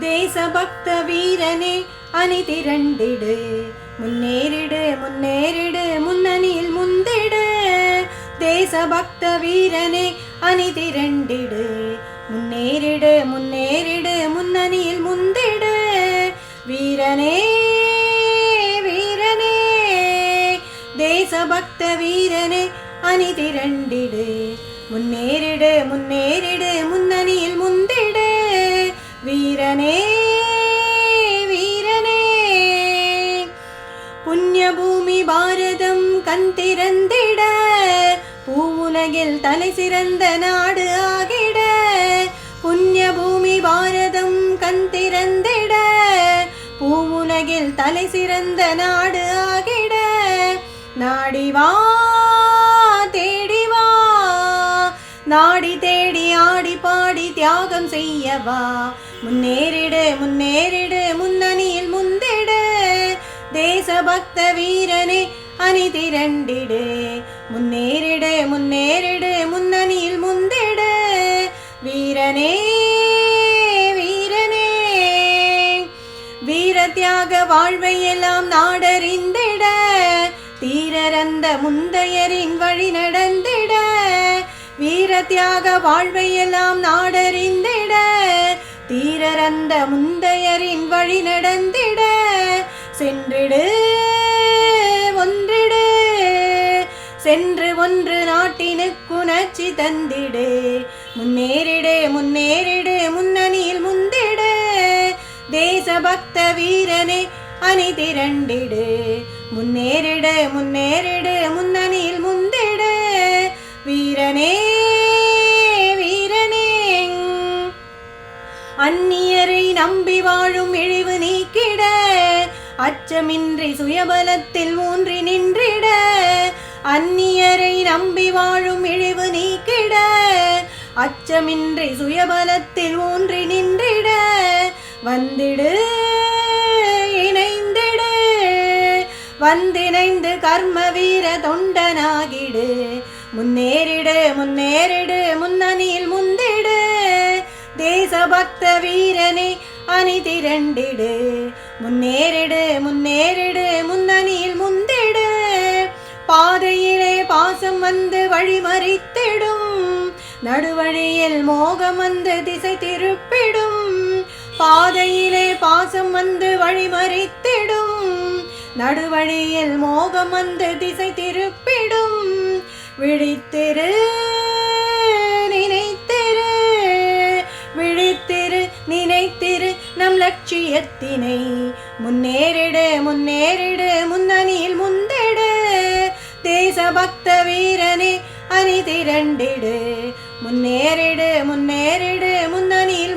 தேசபக்த வீரனே அணி திரண்டிடு முன்னேறிடு முன்னேறிடு முன்னணியில் முந்திடு தேசபக்த வீரனே அணி திரண்டிடு முன்னேறிடு முன்னேறிடு முன்னணியில் முந்திடு வீரனே வீரனே தேசபக்த வீரனே அணி திரண்டிடு முன்னேறிடு முன்னேறிடு முன்னணியில் முந்திடு வீரனே வீரனே. புண்ணியபூமி பாரதம் கண் திறந்திட பூவுலகில் தலை சிறந்த நாடு ஆகிட. புண்ணியபூமி பாரதம் கண் திறந்திட பூவுலகில் தலை சிறந்த நாடு ஆகிட. நாடிவா நாடி தேடி ஆடி பாடி தியாகம் செய்யவா. முன்னேறிடு முன்னேறிடு முன்னணியில் முந்திடு. தேசபக்த வீரனே அணி திரண்டிடு. முன்னேறிடு முன்னேறிடு முன்னணியில் முந்திடு. வீரனே வீரனே. வீர தியாக வாழ்வை எல்லாம் நாடறிந்திட. தீரரந்த முந்தையரின் வழி நடந்து தியாக வாழ்வை எல்லாம் நாடறிந்திட தீரரந்த முந்தையரின் வழி நடந்திட சென்றிடு ஒன்றிடு சென்று ஒன்று நாட்டினுக்குணர்ச்சி தந்திடு. முன்னேறிடு முன்னேறிடு முன்னணியில் முந்திடு. தேசபக்த வீரனே அணி திரண்டிடு. முன்னேறிடு முன்னேறிடு அந்நியரை நம்பி வாழும் இழிவு நீக்கிட அச்சமின்றி சுயபலத்தில் ஊன்றி நின்றிட அந்நியரை நம்பி வாழும் இழிவு நீக்கிட அச்சமின்றி சுயபலத்தில் ஊன்றி நின்றிட வந்திடு இணைந்திடு வந்திணைந்து கர்ம வீர தொண்டனாகிடு. முன்னேறிடு முன்னேறிடு தேசபக்த வீரனே அணி திரண்டிடு முன்னேறிடு முன்னேறிடு முன்னணியில் முந்திடு. பாதையிலே பாசம் வந்து வழிமறித்திடும். நடுவழியில் மோகம் வந்து திசை திருப்பிடும். பாதையிலே பாசம் வந்து வழிமறித்திடும். நடுவழியில் மோகம் வந்து திசை திருப்பிடும். விழித்திரு இலட்சியத்தினை முன்னேறிடு முன்னேறிடு முன்னணியில் முந்தெடு. தேசபக்த வீரனே அணி திரண்டிடு. முன்னேறிடு முன்னேறிடு முன்னணியில்